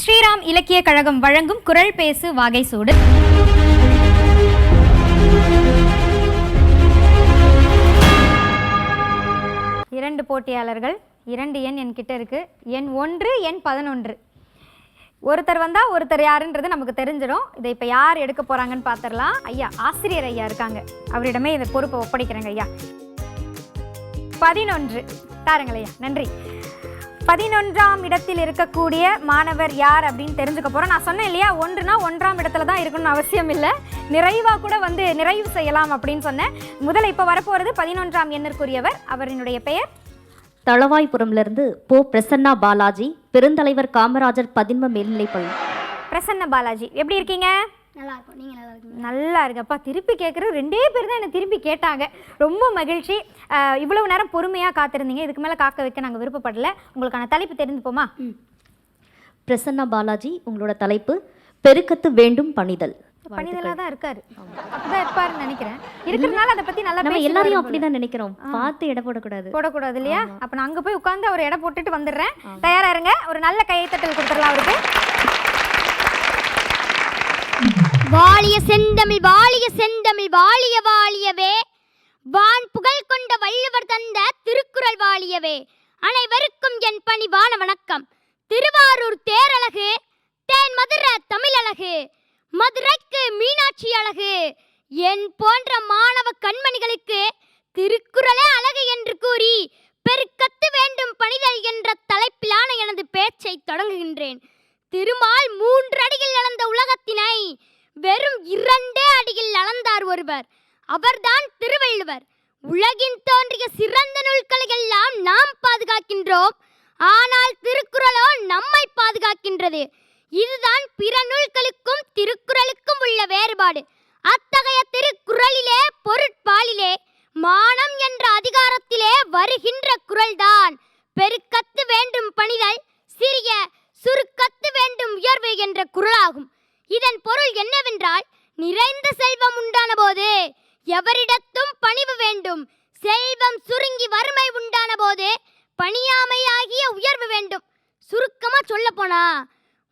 ஸ்ரீராம் இலக்கிய கழகம் வழங்கும் குரல் பேசு வாகை சூடு. இரண்டு போட்டியாளர்கள் இரண்டு எண் என்கிட்ட இருக்கு. எண் ஒன்று எண் பதினொன்று. ஒருத்தர் வந்தால் ஒருத்தர் யாருன்றது நமக்கு தெரிஞ்சிடும். இதை இப்போ யார் எடுக்க போகிறாங்கன்னு பார்த்துடலாம் ஐயா ஆசிரியர் ஐயா இருக்காங்க. அவரிடமே இந்த பொறுப்பை ஒப்படைக்கிறேங்க ஐயா. பதினொன்று. தாருங்கள் ஐயா. நன்றி. பதினொன்றாம் இடத்தில் இருக்கக்கூடிய மாணவர் யார் அப்படின்னு தெரிஞ்சுக்க போறோம். நான் சொன்னேன் இல்லையா ஒன்றுனா ஒன்றாம் இடத்துல தான் இருக்கணும்னு அவசியம் இல்லை. நிறைவா கூட வந்து நிறைவு செய்யலாம் அப்படின்னு சொன்னேன். முதல்ல இப்போ வரப்போறது பதினொன்றாம் எண்ணிற்குரியவர். அவரினுடைய பெயர்? தளவாய்புரம்லேருந்து போ பிரசன்னா பாலாஜி பெருந்தலைவர் காமராஜர் பதின்ம மேல்நிலைப்பள்ளி பிரசன்ன பாலாஜி எப்படி இருக்கீங்க? நல்லா இருக்கும் நீங்கள் நல்லா இருக்கீங்க நல்லா இருக்கப்பா திருப்பி கேட்குறது ரெண்டே பேர் தான் என்னை திருப்பி கேட்டாங்க. ரொம்ப மகிழ்ச்சி. இவ்வளவு நேரம் பொறுமையாக காத்திருந்தீங்க. இதுக்கு மேலே காக்க வைக்க நாங்கள் விருப்பப்படல. உங்களுக்கான தலைப்பு தெரிந்துப்போமா பிரசன்னா பாலாஜி உங்களோட தலைப்பு பெருக்கத்து வேண்டும் பணிதல். பணிதலாக தான் இருக்காரு. அப்படிதான் இருப்பாருன்னு நினைக்கிறேன். இருக்கிறதுனால அதை பற்றி நல்லா நம்ம எல்லாரையும். அப்படிதான் நினைக்கிறோம். பார்த்து எடை போடக்கூடாது. போடக்கூடாது இல்லையா? அப்ப நான் அங்க போய் உட்கார்ந்து அவர் எடை போட்டுட்டு வந்துடுறேன். தயாரா இருங்க. ஒரு நல்ல கைத்தட்டல் கொடுத்துடலாம் அவருக்கு. வாழிய செந்தமிழ் வாழிய செந்தமிழ் வாழிய வாழியவே. வான் புகழ் கொண்ட வள்ளுவர் தந்த திருக்குறள் வாழியவே. அனைவருக்கும் என் பணிவான வணக்கம். திருவாரூர் தேரழகு தேன் மதுரை தமிழழகு மதுரைக்கு மீனாட்சி அழகு. என் போன்ற மாணவ கண்மணிகளுக்கு திருக்குறளே அழகு என்று கூறி பெருக்கத்து வேண்டும் பணிதல் என்ற தலைப்பிலான எனது பேச்சை தொடங்குகின்றேன். திருமால் மூன்று அடியில் நடந்த உலகத்தினை வெறும் இரண்டே அடியில் அளந்தார் ஒருவர். அவர்தான் திருவள்ளுவர். உலகின் தோன்றிய சிறந்த நூல்களை எல்லாம் நாம் பாதுகாக்கின்றோம். ஆனால் திருக்குறளோ நம்மை பாதுகாக்கின்றது. இதுதான் பிற நூல்களுக்கும் திருக்குறளுக்கும் உள்ள வேறுபாடு. அத்தகைய திருக்குறளிலே பொருட்பாலிலே மானம் என்ற அதிகாரத்திலே வருகின்ற குறள்தான். பெருக்கத்து வேண்டும் பணிதல் சிறிய சுருக்கத்து வேண்டும் உயர்வு என்ற குறளாகும். இதன் பொருள் என்னவென்றால் நிறைந்த செல்வம் உண்டான போது எவரிடத்தும் பணிவு வேண்டும். செல்வம் சுருங்கி வறுமை உண்டான போது பணியாமையாகிய உயர்வு வேண்டும். சுருக்கமா சொல்ல போனா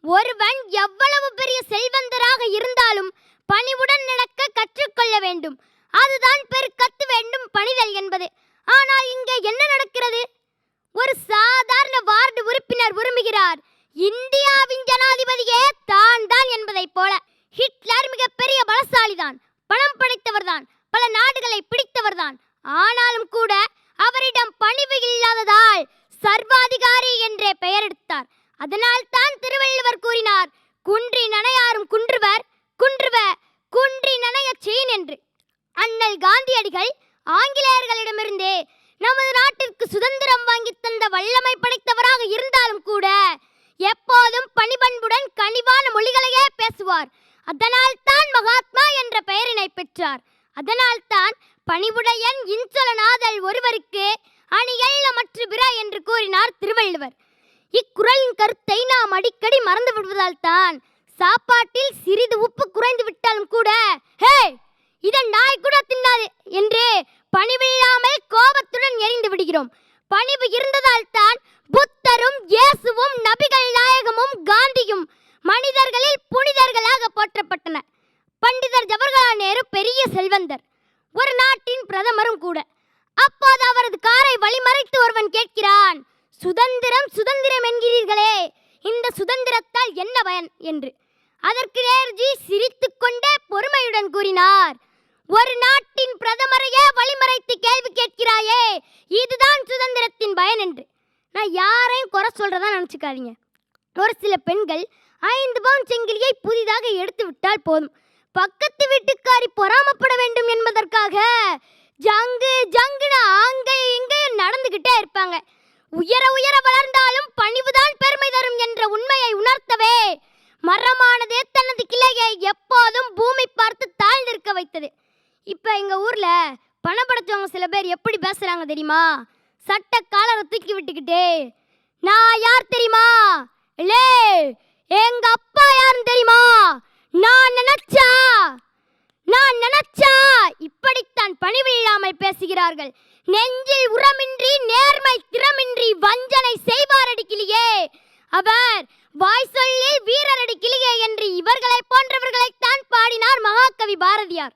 ஒருவன் எவ்வளவு பெரிய செல்வந்தராக இருந்தாலும் பணிவுடன் நடக்க கற்றுக்கொள்ள வேண்டும். அதுதான் பெருக்கத்து வேண்டும் பணிதல் என்பது. ஆனால் இங்கே என்ன நடக்கிறது? ஒரு சாதாரண வார்டு உறுப்பினர் விரும்புகிறார் இந்தியாவின் ஜனாதிபதியே தான் தான் என்பதைப் போல ஹிட்லர் மிகப்பெரிய பலசாலிதான். பணம் படைத்தவர்தான். பல நாடுகளை பிடித்தவர்தான். ஆனாலும் கூட அவரிடம் பணிவு இல்லாததால் சர்வாதிகாரி என்றே பெயர் எடுத்தார். அதனால் தான் திருவள்ளுவர் கூறினார் குன்றி நனையாரும் குன்றுவர் குன்றுவ குன்றி நனைய செயின் என்று. அண்ணல் காந்தியடிகள் ஆங்கிலேயர்களிடமிருந்தே நமது நாட்டிற்கு சுதந்திரம் வாங்கி தந்த வல்லமை படைத்தவராக இருந்தாலும் கூட எப்போதும் பணிபண்புடன் கனிவான மொழிகளையே பேசுவார். அதனால் தான் மகாத்மா என்ற பெயரினை பெற்றார். அதனால் தான் பணிவுடையன் இன்சொலனாதல் ஒருவருக்கு அணியல்ல மற்ற பிற என்று கூறினார் திருவள்ளுவர். இக்குறளின் கருத்தை நாம் அடிக்கடி மறந்து விடுவதால் தான் சாப்பாட்டில் சிறிது உப்பு குறைந்து விட்டாலும் கூட ஹே இதன் நாய் கூட தின்னாது என்று பணிவில்லாமல் கோபத்துடன் எரிந்து விடுகிறோம். பணிவு இருந்ததால் தான் புத்தரும் இயேசுவும் நபிகள் நாயகமும் காந்தியும் மனிதர்களில் புனிதர்களாக போற்றப்பட்டனர். பண்டிதர் ஜவஹர்லால் நேரு பெரிய செல்வந்தர். ஒரு நாட்டின் பிரதமரும் கூட. அப்போது அவரது காரை வழிமறைத்து ஒருவன் கேட்கிறான் சுதந்திரம் சுதந்திரம் என்கிறீர்களே. இந்த சுதந்திரத்தால் என்ன பயன்? என்று. அதற்கு நேருஜி சிரித்துக்கொண்டே பொறுமையுடன் கூறினார் ஒரு நாட்டின் பிரதமரையே வழிமறைத்து கேள்வி இதுதான் சுதந்திரத்தின் பயன் என்று. நான் யாரையும் குறை சொல்றதா நினச்சிக்காதீங்க. ஒரு சில பெண்கள் ஐந்து பவுன் செங்கிலியை புதிதாக எடுத்து விட்டால் போதும். பக்கத்து வீட்டுக்காரி பொறாமப்பட வேண்டும் என்பதற்காக ஜங்கு ஜங்குன்னு அங்கே இங்கே நடந்துகிட்டே இருப்பாங்க. உயர உயர வளர்ந்தாலும் பணிவுதான் பெருமை தரும் என்ற உண்மையை உணர்த்தவே மரமானது தனது கிளையை எப்போதும் பூமி பார்த்து தாழ்ந்திருக்க வைத்தது. இப்போ எங்கள் ஊரில் பணம் படைச்சவங்க சில பேர் எப்படி பேசுகிறாங்க தெரியுமா? சட்ட காலரை தூக்கி விட்டுக்கிட்டு நான் யார் தெரியுமா? இல்லே எங்க அப்பா யாருன்னு தெரியுமா? நான் நினைச்சா நான் நினைச்சா இப்படித்தான் பணிவு இல்லாமல் பேசுகிறார்கள். நெஞ்சில் உரமின்றி நேர்மை திறமின்றி வஞ்சனை செய்வாரடிக்கிலேயே அவர் வாய் சொல்லி வீரரடி கிளியே என்று இவர்களை போன்றவர்களைத்தான் பாடினார் மகாகவி பாரதியார்.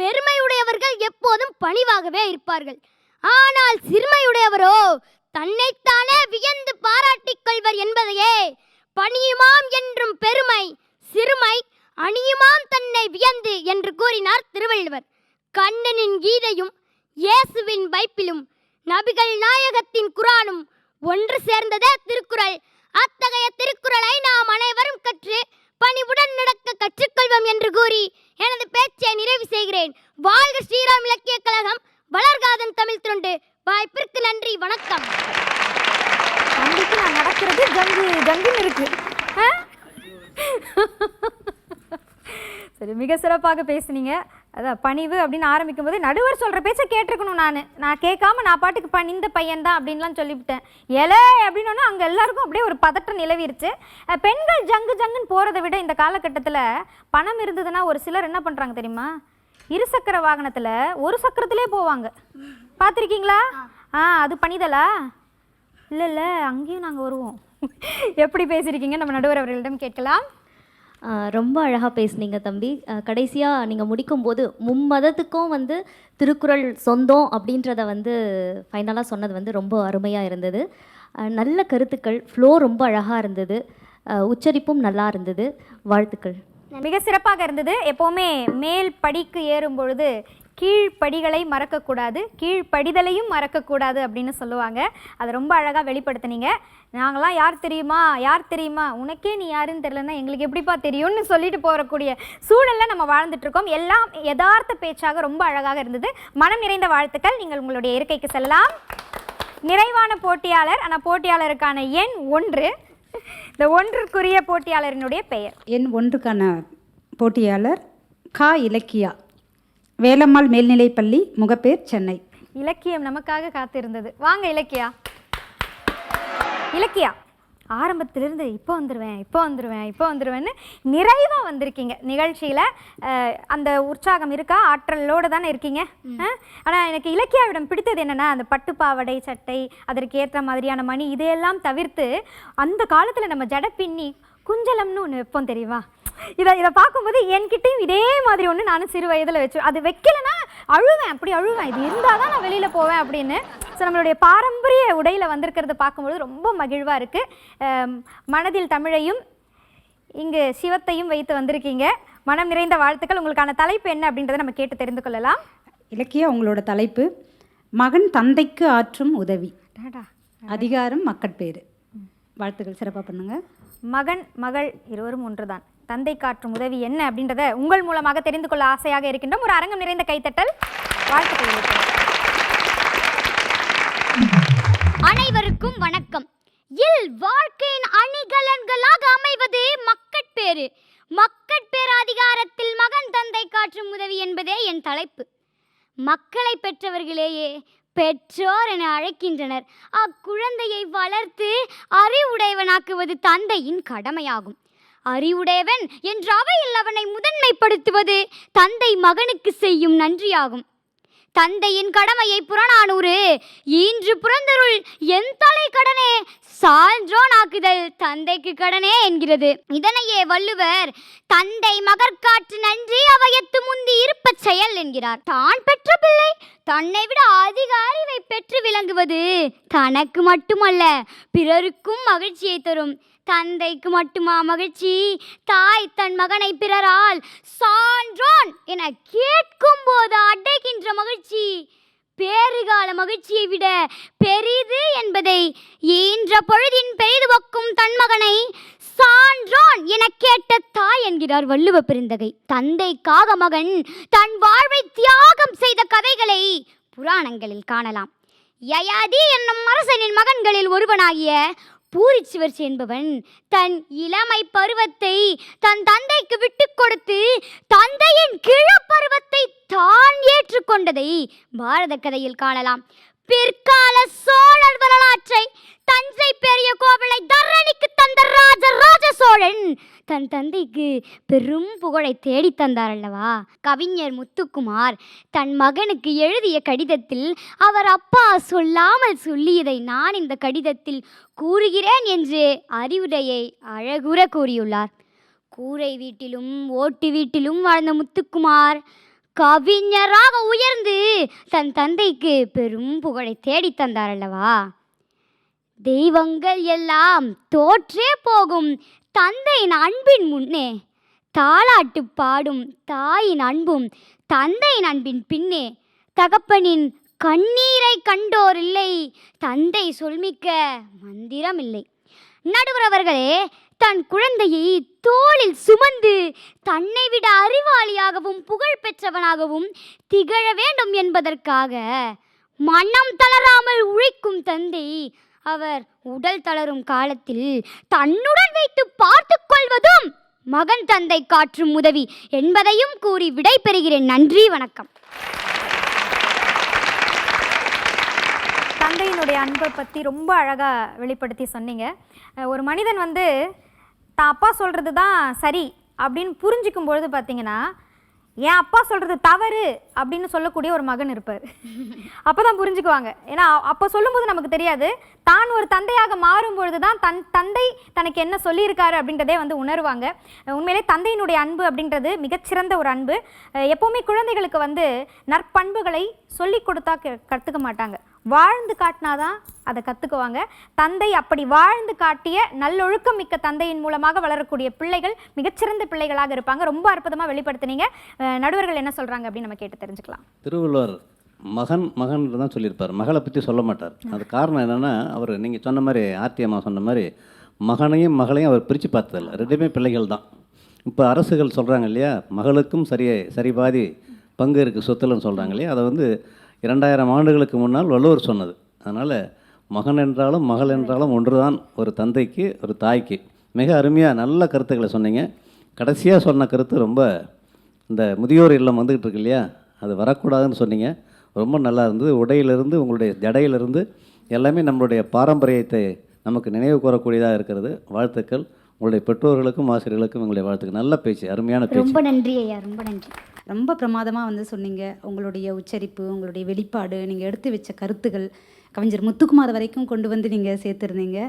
பெருமையுடையவர்கள் எப்போதும் பணிவாகவே இருப்பார்கள். ஆனால் சிறுமையுடையவரோ தன்னைத்தானே வியந்து பாராட்டிக் கொள்வர் என்பதையே பணியுமாம் என்றும் பெருமை சிறுமை அணியுமாம் தன்னை வியந்து என்று கூறினார் திருவள்ளுவர். கண்ணனின் கீதையும் இயேசுவின் பைப்பிலும் நபிகள் நாயகத்தின் குரானும் ஒன்று சேர்ந்ததே திருக்குறள். அத்தகைய திருக்குறளை நாம் அனைவரும் கற்று பணிவுடன் நடக்க கற்றுக்கொள்வோம் என்று கூறி எனது பேச்சை நிறைவு செய்கிறேன். வாழ்க ஸ்ரீராம் இலக்கிய கழகம். வளர்காதன் தமிழ் தொண்டு வாய்ப்பிற்கு நன்றி. வணக்கம். தம்பிக்கு நான் நடக்கிறது ஜங்கு ஜங்குன்னு இருக்கு? சரி மிக சிறப்பாக பேசுனீங்க. அதான் பணிவு அப்படின்னு ஆரம்பிக்கும் போது நடுவர் சொல்கிற பேச்சை கேட்டிருக்கணும் நான். நான் கேட்காம நான் பாட்டுக்கு பணிந்த பையன் தான் அப்படின்லாம் சொல்லிவிட்டேன். எலே அப்படின்னோன்னா அங்கே எல்லாருக்கும் அப்படியே ஒரு பதட்டம் நிலவிருச்சு. பெண்கள் ஜங்கு ஜங்குன்னு போகிறத விட இந்த காலகட்டத்தில் பணம் இருந்ததுன்னா ஒரு சிலர் என்ன பண்ணுறாங்க தெரியுமா? இருசக்கர வாகனத்தில் ஒரு சக்கரத்திலே போவாங்க. பார்த்துருக்கீங்களா? ஆ அது பணிதலா? இல்லை இல்லை அங்கேயும் நாங்கள் வருவோம். எப்படி பேசியிருக்கீங்க? நம்ம நடுவர் அவர்களிடம் கேட்கலாம். ரொம்ப அழகாக பேசுனீங்க தம்பி. கடைசியாக நீங்கள் முடிக்கும்போது மும்மதத்துக்கும் வந்து திருக்குறள் சொந்தம் அப்படின்றத வந்து ஃபைனலாக சொன்னது வந்து ரொம்ப அருமையாக இருந்தது. நல்ல கருத்துக்கள். ஃப்ளோ ரொம்ப அழகாக இருந்தது. உச்சரிப்பும் நல்லா இருந்தது. வாழ்த்துக்கள். மிக சிறப்பாக இருந்தது. எப்போவுமே மேல் படிக்கு ஏறும் பொழுது கீழ்ப்படிகளை மறக்கக்கூடாது கீழ்ப்படிதலையும் மறக்கக்கூடாது அப்படின்னு சொல்லுவாங்க. அதை ரொம்ப அழகாக வெளிப்படுத்தினீங்க. நாங்களாம் யார் தெரியுமா? யார் தெரியுமா? உனக்கே நீ யாருன்னு தெரிலன்னா எங்களுக்கு எப்படிப்பா தெரியும்னு சொல்லிட்டு போகக்கூடிய சூழலில் நம்ம வாழ்ந்துட்டுருக்கோம் எல்லாம் யதார்த்த பேச்சாக ரொம்ப அழகாக இருந்தது. மனம் நிறைந்த வாழ்த்துக்கள். நீங்கள் உங்களுடைய இருக்கைக்கு செல்லலாம். நிறைவான போட்டியாளர் ஆனால் போட்டியாளருக்கான எண் ஒன்று. இந்த ஒன்றுக்குரிய போட்டியாளரினுடைய பெயர். எண் ஒன்றுக்கான போட்டியாளர் கா இலக்கியா. வேலம்மாள் மேல்நிலைப்பள்ளி முகப்பேர் சென்னை. இலக்கியம் நமக்காக காத்திருந்தது. வாங்க இலக்கியா. இலக்கியா ஆரம்பத்திலிருந்து இப்போ வந்துடுவேன் இப்போ வந்துடுவேன் இப்போ வந்துடுவேன்னு நிறைவாக வந்திருக்கீங்க. நிகழ்ச்சியில் அந்த உற்சாகம் இருக்கா? ஆற்றலோடு தானே இருக்கீங்க? ஆனால் எனக்கு இலக்கியாவிடம் பிடித்தது என்னென்னா அந்த பட்டு பாவாடை சட்டை அதற்கு ஏற்ற மாதிரியான மணி இதையெல்லாம் தவிர்த்து அந்த காலத்தில் நம்ம ஜட பின்னி குஞ்சலம்னு ஒன்று வைப்போம் தெரியுமா? இதை இதை பார்க்கும்போது என்கிட்டயும் இதே மாதிரி ஒன்று நானும் சிறு வயதில் வச்சு அது வைக்கலைன்னா அழுவேன் அப்படி அழுவேன். இது இருந்தால் தான் நான் வெளியில் போவேன் அப்படின்னு. ஸோ நம்மளுடைய பாரம்பரிய உடையில் வந்திருக்கிறத பார்க்கும்போது ரொம்ப மகிழ்வாக இருக்குது மனதில் தமிழையும் இங்கு சிவத்தையும் வைத்து வந்திருக்கீங்க. மனம் நிறைந்த வாழ்த்துக்கள். உங்களுக்கான தலைப்பு என்ன அப்படின்றத நம்ம கேட்டு தெரிந்து கொள்ளலாம். இலக்கியா உங்களோட தலைப்பு மகன் தந்தைக்கு ஆற்றும் உதவி. அதிகாரம் மக்கட்பேறு. வாழ்த்துக்கள் சிறப்பாக பண்ணுங்க. மகன் மகள் இருவரும் ஒன்றுதான். தந்தை காற்றும் உதவி என்ன அப்படின்றத உங்கள் மூலமாக தெரிந்து கொள்ள ஆசையாக இருக்கின்றோம். ஒரு அரங்கம் நிறைந்த கைத்தட்டல். வாழ்த்துக்கள் அனைவருக்கும். வணக்கம். இல் வாழ்க்கையின் அணிகலன்களாக அமைவது மக்கட்பேறு. மக்கட்பேறு அதிகாரத்தில் மகன் தந்தை காற்றும் உதவி என்பதே என் தலைப்பு. மக்களை பெற்றவர்களேயே பெற்றோர் என அழைக்கின்றனர். அக்குழந்தையை வளர்த்து அறிவுடையவனாக்குவது தந்தையின் கடமையாகும். அறிவுடையவன் என்ற அவையில் அவனை முதன்மைப்படுத்துவது தந்தை மகனுக்கு செய்யும் நன்றியாகும். தந்தையின் கடமையை புறநானூறு ஈன்று புறந்தருள் என் தலை கடனே சான்றோனாக்குதல் தந்தைக்கு கடனே என்கிறது. இதனையே வள்ளுவர் தந்தை மகற்காற்று நன்றி அவையத்து முந்தி இருப்பச் செயல் என்கிறார். தான் பெற்ற பிள்ளை தன்னை விட அதிக அறிவை பெற்று விளங்குவது தனக்கு மட்டுமல்ல பிறருக்கும் மகிழ்ச்சியை தரும். தந்தைக்கு மட்டுமா மகிழ்ச்சி? தாய் தன் மகனை பிறரால் சான்றோன் என கேட்கும் போது அடைகின்ற மகிழ்ச்சி. பேறுகால மகிழ்ச்சியை விட பெரிது என்பதை ஈன்ற பொழுதின் பெரிதுவக்கும் தன்மகனை சான்றோன் என கேட்ட தாய் என்கிறார் வள்ளுவ பெருந்தகை. தந்தைக்காக மகன் தன் வாழ்வை தியாகம் செய்த கதைகளை புராணங்களில் காணலாம். யயாதி என்னும் அரசனின் மகன்களில் ஒருவனாகிய பூரிச்சுவர்ச்சி என்பவன் தன் இளமை பருவத்தை தன் தந்தைக்கு விட்டுக் கொடுத்து தந்தையின் கிழப்பருவத்தை தான் ஏற்றுக்கொண்டதை பாரத கதையில் காணலாம். பிற்கால சோழர் வரலாற்றை தஞ்சை பெரிய கோவிலை தரணிக்கு தந்த ராஜ ராஜ சோழன் தன் தந்தைக்கு பெரும் புகழை தேடித் தந்தார் அல்லவா? கவிஞர் முத்துக்குமார் தன் மகனுக்கு எழுதிய கடிதத்தில் அவர் அப்பா சொல்லாமல் சொல்லியதை நான் இந்த கடிதத்தில் கூறுகிறேன் என்று அறிவுரையை அழகுற கூறியுள்ளார். கூரை வீட்டிலும் ஓட்டு வீட்டிலும் வாழ்ந்த முத்துக்குமார் கவிஞராக உயர்ந்து தன் தந்தைக்கு பெரும் புகழை தேடித் தந்தார் அல்லவா தெய்வங்கள் எல்லாம் தோற்றே போகும் தந்தையின் அன்பின் முன்னே தாளாட்டு பாடும் தாயின் அன்பும் தந்தையின் அன்பின் பின்னே தகப்பனின் கண்ணீரை கண்டோர் இல்லை தந்தை சொல்மிக்க மந்திரம் இல்லை நடுவர் அவர்களே தன் குழந்தையை தோளில் சுமந்து தன்னை விட அறிவாளியாகவும் புகழ் பெற்றவனாகவும் திகழ வேண்டும் என்பதற்காக மனம் தளராமல் உழைக்கும் தந்தை அவர் உடல் தளரும் காலத்தில் தன்னுடன் வைத்து பார்த்து கொள்வதும் மகன் தந்தை காற்றும் உதவி என்பதையும் கூறி விடை பெறுகிறேன் நன்றி வணக்கம். தந்தையினுடைய அன்பை பற்றி ரொம்ப அழகாக வெளிப்படுத்தி சொன்னீங்க. ஒரு மனிதன் வந்து தான் அப்பா சொல்கிறது தான் சரி அப்படின்னு புரிஞ்சிக்கும் பொழுது பார்த்தீங்கன்னா என் அப்பா சொல்கிறது தவறு அப்படின்னு சொல்லக்கூடிய ஒரு மகன் இருப்பார். அப்போ தான் புரிஞ்சுக்குவாங்க. ஏன்னா அப்போ சொல்லும்போது நமக்கு தெரியாது. தான் ஒரு தந்தையாக மாறும் பொழுது தான் தன் தந்தை தனக்கு என்ன சொல்லியிருக்காரு அப்படின்றதே வந்து உணருவாங்க. உண்மையிலே தந்தையினுடைய அன்பு அப்படின்றது மிகச்சிறந்த ஒரு அன்பு. எப்போவுமே குழந்தைகளுக்கு வந்து நற்பண்புகளை சொல்லி கொடுத்தா க- கற்றுக்க மாட்டாங்க. வாழ்ந்து காட்டினாதான் அதை கற்றுக்குவாங்க தந்தை அப்படி வாழ்ந்து காட்டிய நல்லொழுக்கம் மிக்க தந்தையின் மூலமாக வளரக்கூடிய பிள்ளைகள் மிகச்சிறந்த பிள்ளைகளாக இருப்பாங்க. ரொம்ப அற்புதமாக வெளிப்படுத்தினீங்க. நடுவர்கள் என்ன சொல்கிறாங்க அப்படின்னு நம்ம கேட்டு தெரிஞ்சுக்கலாம். திருவள்ளுவர் மகன் மகன் தான் சொல்லியிருப்பார். மகளை பற்றி சொல்ல மாட்டார். அது காரணம் என்னென்னா அவர் நீங்கள் சொன்ன மாதிரி ஆர்த்தி அம்மா சொன்ன மாதிரி மகனையும் மகளையும் அவர் பிரித்து பார்த்ததில்ல. ரெண்டுமே பிள்ளைகள் தான். இப்போ அரசுகள் சொல்கிறாங்க இல்லையா மகளுக்கும் சரியே சரி பாதி பங்கு இருக்குது சொத்துலன்னு சொல்கிறாங்க இல்லையா அதை வந்து இரண்டாயிரம் ஆண்டுகளுக்கு முன்னால் வள்ளுவர் சொன்னது. அதனால் மகன் என்றாலும் மகள் என்றாலும் ஒன்று தான் ஒரு தந்தைக்கு ஒரு தாய்க்கு. மிக அருமையாக நல்ல கருத்துக்களை சொன்னீங்க. கடைசியாக சொன்ன கருத்து ரொம்ப இந்த முதியோர் இல்லம் வந்துக்கிட்டு இருக்கு இல்லையா? அது வரக்கூடாதுன்னு சொன்னீங்க. ரொம்ப நல்லா இருந்தது. உடையிலிருந்து உங்களுடைய ஜடையிலிருந்து எல்லாமே நம்மளுடைய பாரம்பரியத்தை நமக்கு நினைவு கூறக்கூடியதாக இருக்கிறது. வாழ்த்துக்கள். உங்களுடைய பெற்றோர்களுக்கும் ஆசிரியர்களுக்கும் எங்களுடைய வாழ்த்துக்கள். நல்ல பேச்சு அருமையான பேச்சு. ரொம்ப நன்றி ஐயா. ரொம்ப நன்றி. ரொம்ப பிரமாதமாக வந்து சொன்னீங்க. உங்களுடைய உச்சரிப்பு உங்களுடைய வெளிப்பாடு நீங்கள் எடுத்து வச்ச கருத்துகள் கவிஞர் முத்துக்குமார் வரைக்கும் கொண்டு வந்து நீங்கள் சேர்த்துருந்தீங்க.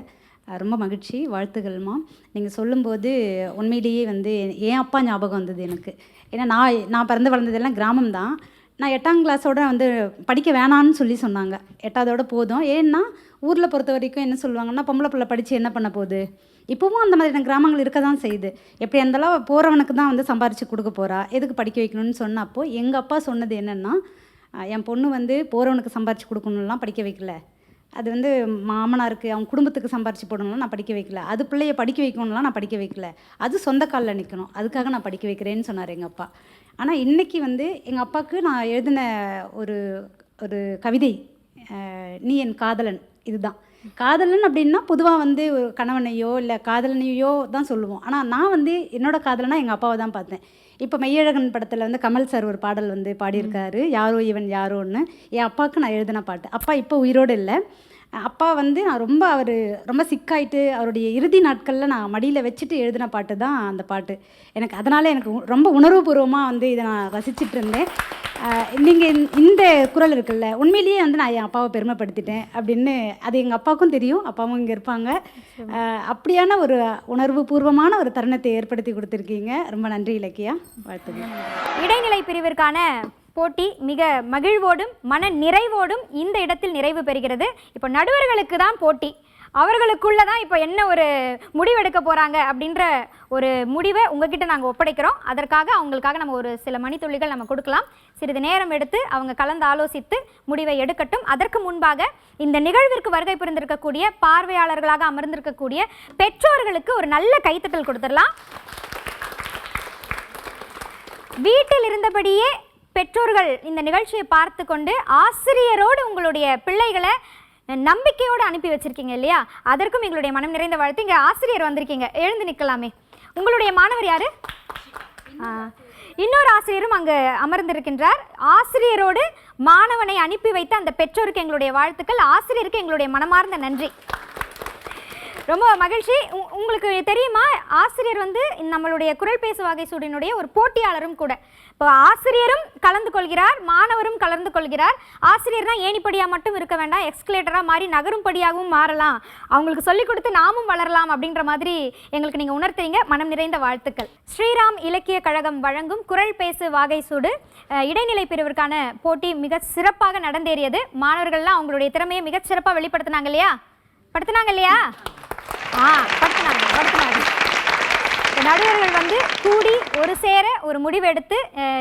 ரொம்ப மகிழ்ச்சி. வாழ்த்துக்கள்மா நீங்கள் சொல்லும்போது உண்மையிலேயே வந்து என் அப்பா ஞாபகம் வந்தது எனக்கு. ஏன்னா நான் நான் பிறந்து வளர்ந்ததெல்லாம் கிராமம் தான் நான் எட்டாம் கிளாஸோட வந்து படிக்க வேணான்னு சொல்லி சொன்னாங்க. எட்டாவதோட போதும். ஏன்னா ஊரில் பொறுத்த வரைக்கும் என்ன சொல்லுவாங்கன்னா பொம்பளை பிள்ளை படித்து என்ன பண்ண போகுது? இப்போவும் அந்த மாதிரியான கிராமங்கள் இருக்க தான் செய்யுது. எப்படி இருந்தாலும் போகிறவனுக்கு தான் வந்து சம்பாரித்து கொடுக்க போகிறா எதுக்கு படிக்க வைக்கணும்னு சொன்னப்போ எங்கள் அப்பா சொன்னது என்னென்னா என் பொண்ணு வந்து போகிறவனுக்கு சம்பாரித்து கொடுக்கணும்லாம் படிக்க வைக்கல. அது வந்து மாமனாருக்கு அவங்க குடும்பத்துக்கு சம்பாரித்து போடணும்லாம் நான் படிக்க வைக்கல. அது பிள்ளைய படிக்க வைக்கணும்லாம் நான் படிக்க வைக்கல. அது சொந்த காலில் நிற்கணும் அதுக்காக நான் படிக்க வைக்கிறேன்னு சொன்னார் எங்கள் அப்பா. ஆனால் இன்றைக்கி வந்து எங்கள் அப்பாவுக்கு நான் எழுதின ஒரு ஒரு கவிதை நீ என் காதலன் இதுதான். காதலன் அப்படின்னா பொதுவாக வந்து ஒரு கணவனையோ இல்லை காதலனையோ தான் சொல்லுவோம். ஆனால் நான் வந்து என்னோடய காதலனாக எங்கள் அப்பாவை தான் பார்த்தேன். இப்போ மெய்யழகன் படத்தில் வந்து கமல் சார் ஒரு பாடல் வந்து பாடியிருக்காரு. யாரோ இவன் யாரோன்னு. என் அப்பாவுக்கு நான் எழுதின பாட்டு. அப்பா இப்போ உயிரோடு இல்லை. அப்பா வந்து நான் ரொம்ப அவர் ரொம்ப சிக்காயிட்டு அவருடைய இறுதி நாட்களில் நான் மடியில் வச்சுட்டு எழுதின பாட்டு தான் அந்த பாட்டு. எனக்கு அதனால் எனக்கு உ- ரொம்ப உணர்வுபூர்வமாக வந்து இதை நான் ரசிச்சிட்டு இருந்தேன் நீங்கள் இந்த குரல் இருக்குல்ல உண்மையிலேயே வந்து நான் என் அப்பாவை பெருமைப்படுத்திட்டேன் அப்படின்னு அது எங்கள் அப்பாவுக்கும் தெரியும் அப்பாவும் இங்கே இருப்பாங்க. அப்படியான ஒரு உணர்வு பூர்வமான ஒரு தருணத்தை ஏற்படுத்தி கொடுத்துருக்கீங்க. ரொம்ப நன்றி இலக்கியா. வாழ்த்துக்கள். இடைநிலை பிரிவிற்கான போட்டி மிக மகிழ்வோடும் மன நிறைவோடும் இந்த இடத்தில் நிறைவு பெறுகிறது. இப்போ நடுவர்களுக்கு தான் போட்டி. அவர்களுக்குள்ள தான் இப்போ என்ன ஒரு முடிவெடுக்க போகிறாங்க அப்படின்ற ஒரு முடிவை உங்ககிட்ட நாங்கள் ஒப்படைக்கிறோம். அதற்காக அவங்களுக்காக நம்ம ஒரு சில மணித்துளிகள் நம்ம கொடுக்கலாம். சிறிது நேரம் எடுத்து அவங்க கலந்து ஆலோசித்து முடிவை எடுக்கட்டும். அதற்கு முன்பாக இந்த நிகழ்விற்கு வருகை புரிந்திருக்கக்கூடிய பார்வையாளர்களாக அமர்ந்திருக்கக்கூடிய பெற்றோர்களுக்கு ஒரு நல்ல கைத்தட்டல் கொடுத்துடலாம். வீட்டில் இருந்தபடியே பெற்றோர்கள் இந்த நிகழ்ச்சியை பார்த்து கொண்டு ஆசிரியரோடு உங்களுடைய பிள்ளைகளை நம்பிக்கையோடு அனுப்பி வச்சிருக்கீங்க இல்லையா? அதற்கும் எங்களுடைய மனம் நிறைந்த வாழ்த்து. இங்கே ஆசிரியர் வந்திருக்கீங்க. எழுந்து நிற்கலாமே உங்களுடைய மாணவர் யாரு? இன்னொரு ஆசிரியரும் அங்கு அமர்ந்திருக்கின்றார். ஆசிரியரோடு மாணவனை அனுப்பி வைத்த அந்த பெற்றோருக்கு எங்களுடைய வாழ்த்துக்கள். ஆசிரியருக்கு எங்களுடைய மனமார்ந்த நன்றி. ரொம்ப மகிழ்ச்சி. உ- உங்களுக்கு தெரியுமா? ஆசிரியர் வந்து நம்மளுடைய குரல் பேசு வகை சூடினுடைய ஒரு போட்டியாளரும் கூட. இப்போ ஆசிரியரும் கலந்து கொள்கிறார் மாணவரும் கலந்து கொள்கிறார். ஆசிரியர்னா ஏணிப்படியாக மட்டும் இருக்க வேண்டாம் எக்ஸ்கலேட்டராக மாறி நகரும்படியாகவும் மாறலாம். அவங்களுக்கு சொல்லிக் கொடுத்து நாமும் வளரலாம் அப்படின்ற மாதிரி எங்களுக்கு நீங்கள் உணர்த்துறீங்க. மனம் நிறைந்த வாழ்த்துக்கள். ஸ்ரீராம் இலக்கிய கழகம் வழங்கும் குரல் பேசு வாகை சூடு இடைநிலை பிரிவிற்கான போட்டி மிக சிறப்பாக நடந்தேறியது. மாணவர்கள்லாம் அவங்களுடைய திறமையை மிகச் சிறப்பாக வெளிப்படுத்தினாங்க இல்லையா? படுத்துனாங்க இல்லையா? ஆ படுத்துனாங்க படுத்துனாங்க நடுவர்கள் வந்து கூடி ஒரு சேர ஒரு முடிவெடுத்து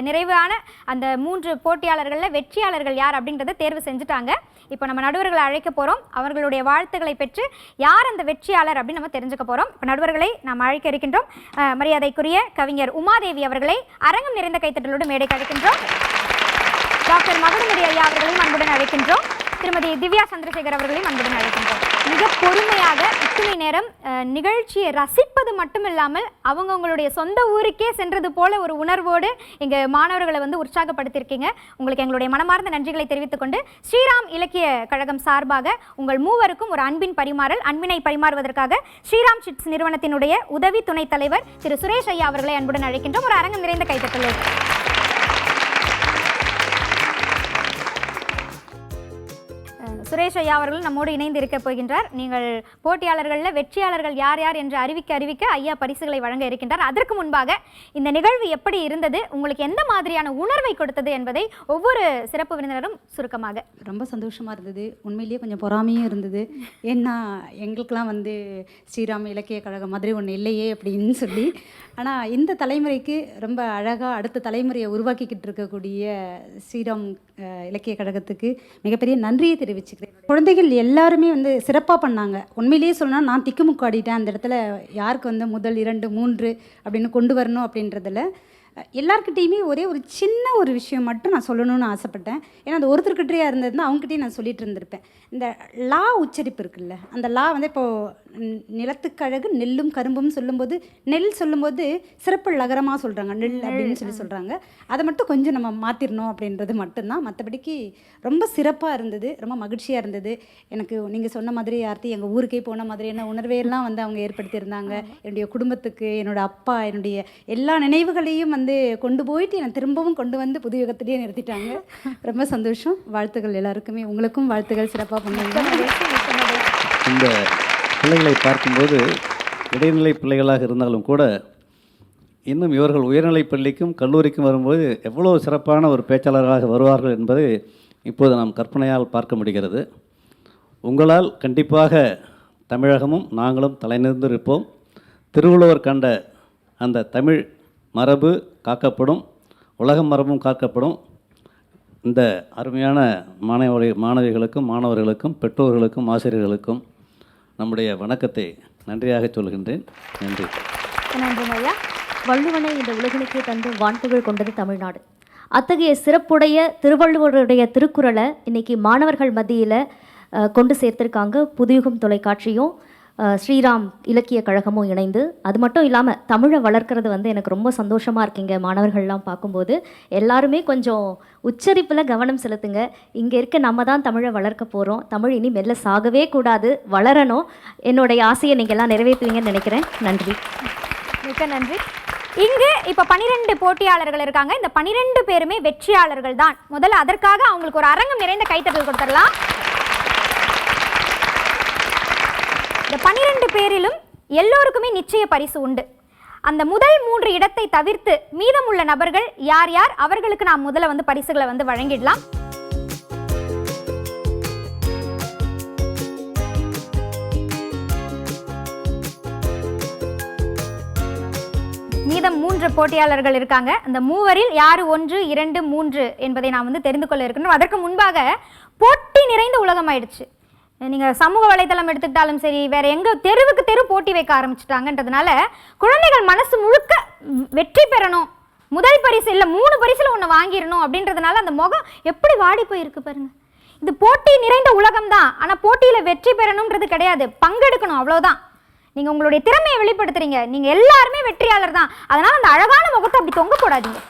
நிறைவான அந்த மூன்று போட்டியாளர்களில் வெற்றியாளர்கள் யார் அப்படின்றத தேர்வு செஞ்சுட்டாங்க. இப்போ நம்ம நடுவர்களை அழைக்க போகிறோம் அவர்களுடைய வாழ்த்துக்களை பெற்று யார் அந்த வெற்றியாளர் அப்படின்னு நம்ம தெரிஞ்சுக்க போகிறோம் இப்போ நடுவர்களை நாம் அழைக்க இருக்கின்றோம். மரியாதைக்குரிய கவிஞர் உமாதேவி அவர்களை அரங்கம் நிறைந்த கைத்தட்டலோடு மேடைக்கு அழைக்கின்றோம் டாக்டர் மகுடமுடி ஐயா அவர்களையும் அன்புடன் அழைக்கின்றோம். திருமதி திவ்யா சந்திரசேகர் அவர்களையும் அன்புடன் அழைக்கின்றோம். மிக பொறுமையாக இத்தனை நேரம் நிகழ்ச்சியை ரசிப்பது மட்டுமில்லாமல் அவங்கவுங்களுடைய சொந்த ஊருக்கே சென்றது போல ஒரு உணர்வோடு இங்கே மாணவர்களை வந்து உற்சாகப்படுத்தியிருக்கீங்க. உங்களுக்கு எங்களுடைய மனமார்ந்த நன்றிகளை தெரிவித்துக்கொண்டு ஸ்ரீராம் இலக்கிய கழகம் சார்பாக உங்கள் மூவருக்கும் ஒரு அன்பின் பரிமாறல் அன்பினை பரிமாறுவதற்காக ஸ்ரீராம் சிட்ஸ் நிறுவனத்தினுடைய உதவி துணைத் தலைவர் திரு சுரேஷ் ஐயா அவர்களை அன்புடன் அழைக்கின்றோம். ஒரு அரங்கம் நிறைந்த கைத்தட்டலோடு சுரேஷ் ஐயா அவர்கள் நம்மோடு இணைந்து இருக்க போகின்றார். நீங்கள் போட்டியாளர்களில் வெற்றியாளர்கள் யார் யார் என்று அறிவிக்க அறிவிக்க ஐயா பரிசுகளை வழங்க இருக்கின்றார். அதற்கு முன்பாக இந்த நிகழ்வு எப்படி இருந்தது? உங்களுக்கு எந்த மாதிரியான உணர்வை கொடுத்தது என்பதை ஒவ்வொரு சிறப்பு விருந்தினரும் சுருக்கமாக ரொம்ப சந்தோஷமாக இருந்தது. உண்மையிலேயே கொஞ்சம் பொறாமையும் இருந்தது. ஏன்னா எங்களுக்கெல்லாம் வந்து ஸ்ரீராம் இலக்கிய கழகம் மாதிரி ஒன்று இல்லையே அப்படின்னு சொல்லி. ஆனால் இந்த தலைமுறைக்கு ரொம்ப அழகாக அடுத்த தலைமுறையை உருவாக்கிக்கிட்டு இருக்கக்கூடிய ஸ்ரீராம் இலக்கிய கழகத்துக்கு மிகப்பெரிய நன்றியை தெரிவிச்சுக்கிறேன். குழந்தைகள் எல்லாருமே வந்து சிறப்பாக பண்ணாங்க. உண்மையிலேயே சொல்லணும்னா நான் திக்குமுக்காடிட்டேன் அந்த இடத்துல யாருக்கு வந்து முதல் இரண்டு மூன்று அப்படின்னு கொண்டு வரணும் அப்படின்றதுல எல்லார்கிட்டேயுமே ஒரே ஒரு சின்ன ஒரு விஷயம் மட்டும் நான் சொல்லணும்னு ஆசைப்பட்டேன். ஏன்னா அது ஒருத்தர்கிட்டயே இருந்ததுன்னா அவங்ககிட்டயே நான் சொல்லிட்டு இருந்திருப்பேன். இந்த லா உச்சரிப்பு இருக்குல்ல அந்த லா வந்து இப்போது நிலத்துக்கழகு நெல்லும் கரும்பும் சொல்லும்போது நெல் சொல்லும்போது சிறப்பு லகரமாக சொல்கிறாங்க நெல் அப்படின்னு சொல்லி சொல்கிறாங்க அதை மட்டும் கொஞ்சம் நம்ம மாற்றிடணும் அப்படின்றது மட்டும்தான். மற்றபடிக்கு ரொம்ப சிறப்பாக இருந்தது ரொம்ப மகிழ்ச்சியாக இருந்தது. எனக்கு நீங்கள் சொன்ன மாதிரி யார்த்தி எங்கள் ஊருக்கே போன மாதிரியான உணர்வையெல்லாம் வந்து அவங்க ஏற்படுத்தியிருந்தாங்க. என்னுடைய குடும்பத்துக்கு என்னோட அப்பா என்னுடைய எல்லா நினைவுகளையும் வந்து கொண்டு போயிட்டு என்னை திரும்பவும் கொண்டு வந்து புது யுகத்திலேயே நிறுத்திட்டாங்க. ரொம்ப சந்தோஷம். வாழ்த்துக்கள் எல்லாருக்குமே. உங்களுக்கும் வாழ்த்துக்கள். சிறப்பாக பண்ணுங்க இந்த பிள்ளைகளை பார்க்கும்போது இடைநிலை பிள்ளைகளாக இருந்தாலும் கூட இன்னும் இவர்கள் உயர்நிலைப் பள்ளிக்கும் கல்லூரிக்கும் வரும்போது எவ்வளோ சிறப்பான ஒரு பேச்சாளர்களாக வருவார்கள் என்பதை இப்போது நாம் கற்பனையால் பார்க்க முடிகிறது. உங்களால் கண்டிப்பாக தமிழகமும் நாங்களும் தலைநிமிர்ந்து இருப்போம் திருவள்ளுவர் கண்ட அந்த தமிழ் மரபு காக்கப்படும் உலக மரபும் காக்கப்படும். இந்த அருமையான மாணவ மாணவிகளுக்கும் மாணவர்களுக்கும் பெற்றோர்களுக்கும் ஆசிரியர்களுக்கும் நம்முடைய வணக்கத்தை நன்றியாக சொல்கின்றேன். நன்றி. நன்றி ஐயா. வள்ளுவனை இந்த உலகினுக்கே தந்து வாழ்த்துகள் கொண்டது தமிழ்நாடு. அத்தகைய சிறப்புடைய திருவள்ளுவருடைய திருக்குறளை இன்றைக்கி மாணவர்கள் மத்தியில் கொண்டு சேர்த்திருக்காங்க. புதுயுகம் தொலைக்காட்சியும் ஸ்ரீராம் இலக்கிய கழகமும் இணைந்து அது மட்டும் இல்லாமல் தமிழை வளர்க்குறது வந்து எனக்கு ரொம்ப சந்தோஷமாக இருக்குங்க மாணவர்கள்லாம் பார்க்கும்போது. எல்லாருமே கொஞ்சம் உச்சரிப்பில் கவனம் செலுத்துங்க. இங்கே இருக்க நம்ம தான் தமிழை வளர்க்க போகிறோம் தமிழ் இனி மெல்ல சாகவே கூடாது. வளரணும். என்னுடைய ஆசையை நீங்கள் எல்லாம் நிறைவேற்றுவீங்கன்னு நினைக்கிறேன். நன்றி. மிக்க நன்றி. இங்கு இப்போ பனிரெண்டு போட்டியாளர்கள் இருக்காங்க. இந்த பனிரெண்டு பேருமே வெற்றியாளர்கள் தான். முதல்ல அதற்காக அவங்களுக்கு ஒரு அரங்கம் நிறைந்த கைத்தட்டல் கொடுத்துடலாம். இந்த பனிரெண்டு பேரிலும் எல்லோருக்குமே நிச்சய பரிசு உண்டு. அந்த முதல் மூன்று இடத்தை தவிர்த்து மீதமுள்ள நபர்கள் யார் யார்? அவர்களுக்கு நாம் முதல்ல வந்து பரிசுகளை வந்து வழங்கிடலாம். மீதம் மூன்று போட்டியாளர்கள் இருக்காங்க. அந்த மூவரில் யார் ஒன்று இரண்டு மூன்று என்பதை நாம் வந்து தெரிந்து கொள்ள இருக்கணும். அதற்கு முன்பாக போட்டி நிறைந்த உலகம் ஆயிடுச்சு நீங்கள் சமூக வலைதளம் எடுத்துக்கிட்டாலும் சரி வேற எங்கே தெருவுக்கு தெரு போட்டி வைக்க ஆரம்பிச்சிட்டாங்கன்றதுனால குழந்தைகள் மனசு முழுக்க வெற்றி பெறணும். முதல் பரிசு இல்லை மூணு பரிசில் ஒன்று வாங்கிடணும் அப்படின்றதுனால அந்த முகம் எப்படி வாடி போயிருக்கு பாருங்க. இது போட்டி நிறைந்த உலகம் தான் ஆனால் போட்டியில் வெற்றி பெறணுன்றது கிடையாது. பங்கெடுக்கணும் அவ்வளோதான் நீங்கள் உங்களுடைய திறமையை வெளிப்படுத்துறீங்க. நீங்கள் எல்லாருமே வெற்றியாளர் தான் அதனால் அந்த அழகான முகத்தை அப்படி தொங்க போடாதீங்க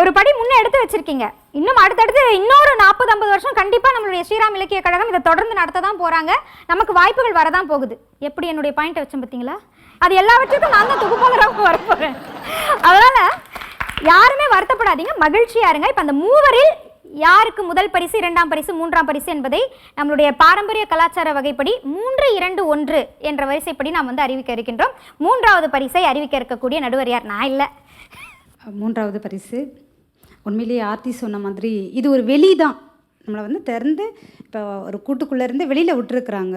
ஒரு படி முன்னே எடுத்து வச்சிருக்கீங்க. இன்னும் அடுத்தடுத்து இன்னொரு நாற்பது ஐம்பது வருஷம் கண்டிப்பாக நம்மளுடைய ஸ்ரீராம் இலக்கிய கழகம் இதை தொடர்ந்து நடத்த தான் போகிறாங்க நமக்கு வாய்ப்புகள் வரதான் போகுது. எப்படி என்னுடைய பாயிண்ட்டை வச்சேன் பார்த்தீங்களா? அது எல்லாவற்றுக்கும் நான் தான் தொகுப்பாளராக வர போகிறேன் அதனால் யாருமே வருத்தப்படாதீங்க மகிழ்ச்சியாக இருங்க. இப்போ அந்த மூவரில் யாருக்கு முதல் பரிசு இரண்டாம் பரிசு மூன்றாம் பரிசு என்பதை நம்மளுடைய பாரம்பரிய கலாச்சார வகைப்படி மூன்று இரண்டு ஒன்று என்ற வரிசைப்படி நாம் வந்து அறிவிக்க இருக்கின்றோம். மூன்றாவது பரிசை அறிவிக்க இருக்கக்கூடிய நடுவர் யார்? நான் இல்லை. மூன்றாவது பரிசு உண்மையிலேயே ஆர்த்தி சொன்ன மாதிரி இது ஒரு வெளி தான் நம்மளை வந்து திறந்து இப்போ ஒரு கூட்டுக்குள்ளே இருந்து வெளியில் விட்டுருக்குறாங்க.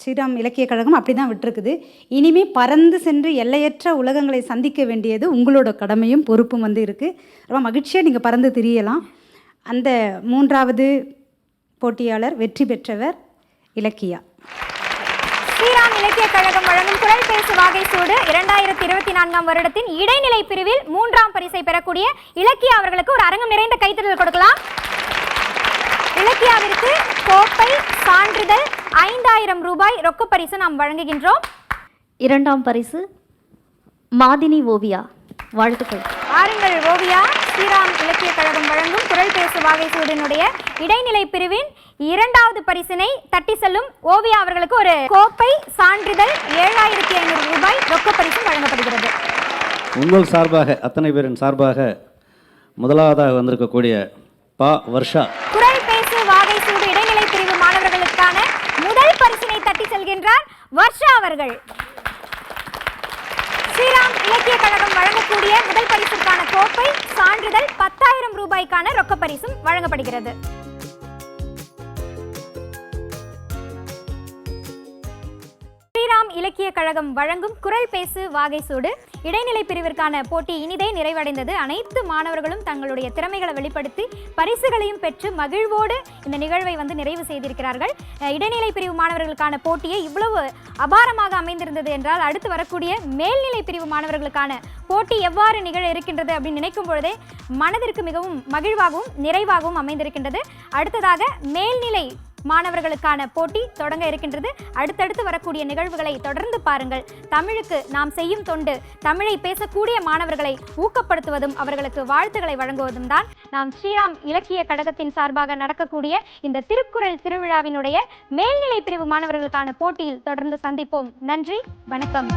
ஸ்ரீராம் இலக்கிய கழகம் அப்படி தான் விட்டுருக்குது. இனிமே பறந்து சென்று எல்லையற்ற உலகங்களை சந்திக்க வேண்டியது உங்களோட கடமையும் பொறுப்பும் வந்து இருக்குது ரொம்ப மகிழ்ச்சியாக நீங்கள் பறந்து திரியலாம். அந்த மூன்றாவது போட்டியாளர் வெற்றி பெற்றவர் இலக்கியா. இலக்கிய கழகம் வழங்கும் குரல் பேசு வாகை சூடு இரண்டாயிரத்தி இருபத்தி நான்காம் வருடத்தின் இடைநிலை பிரிவில் மூன்றாம் பரிசை பெறக்கூடிய இலக்கிய அவர்களுக்கு ஒரு அரங்கம் நிறைந்த கைத்தட்டல் கொடுக்கலாம். இலக்கியாவிற்கு கோப்பை சான்றிதழ் ஐந்தாயிரம் ரூபாய் ரொக்க பரிசு நாம் வழங்குகின்றோம். இரண்டாம் பரிசு மாதினி ஓவியா. வாழ்த்துக்கள். ஆருங்கள் ஓவியா ஸ்ரீராம் இலக்கிய கழகம் வழங்கும் குரல் பேசு வாகை சூடினுடைய இடைநிலை பிரிவின் இரண்டாவது பரிசினை தட்டி செல்லும் ஓவியா அவர்களுக்கு ஒரு கோப்பை சான்றிதழ் ஏழாயிரத்தி ஐநூறு ரூபாய் ரொக்க பரிசும் வழங்கப்படுகிறது. உங்கள் சார்பாக அத்தனை பேரின் சார்பாக முதலாவதாக வந்திருக்கக்கூடிய பா. வர்ஷா. குரல் பேசு வாகை சூடு இடைநிலை பிரிவு மாணவர்களுக்கான முதல் பரிசினை தட்டி செல்கின்றார் வர்ஷா அவர்கள். ஸ்ரீராம் இலக்கிய கழகம் வழங்கக்கூடிய முதல் பரிசுக்கான கோப்பை சான்றிதழ் பத்தாயிரம் ரூபாய்க்கான ரொக்க பரிசும் வழங்கப்படுகிறது. ஸ்ரீராம் இலக்கிய கழகம் வழங்கும் குரல் பேசு வாகை சூடு. இடைநிலை பிரிவிற்கான போட்டி இனிதே நிறைவடைந்தது. அனைத்து மாணவர்களும் தங்களுடைய திறமைகளை வெளிப்படுத்தி பரிசுகளையும் பெற்று மகிழ்வோடு இந்த நிகழ்வை வந்து நிறைவு செய்திருக்கிறார்கள். இடைநிலை பிரிவு மாணவர்களுக்கான போட்டியை இவ்வளவு அபாரமாக அமைந்திருந்தது என்றால் அடுத்து வரக்கூடிய மேல்நிலை பிரிவு மாணவர்களுக்கான போட்டி எவ்வாறு நிகழ இருக்கின்றது அப்படின்னு நினைக்கும் பொழுதே மனதிற்கு மிகவும் மகிழ்வாகவும் நிறைவாகவும் அமைந்திருக்கின்றது. அடுத்ததாக மேல்நிலை மாணவர்களுக்கான போட்டி தொடங்க இருக்கின்றது. அடுத்தடுத்து வரக்கூடிய நிகழ்வுகளை தொடர்ந்து பாருங்கள். தமிழுக்கு நாம் செய்யும் தொண்டு தமிழை பேசக்கூடிய மாணவர்களை ஊக்கப்படுத்துவதும் அவர்களுக்கு வாழ்த்துக்களை வழங்குவதும் தான். நாம் ஸ்ரீராம் இலக்கிய கழகத்தின் சார்பாக நடக்கக்கூடிய இந்த திருக்குறள் திருவிழாவினுடைய மேல்நிலை பிரிவு மாணவர்களுக்கான போட்டியில் தொடர்ந்து சந்திப்போம். நன்றி வணக்கம்.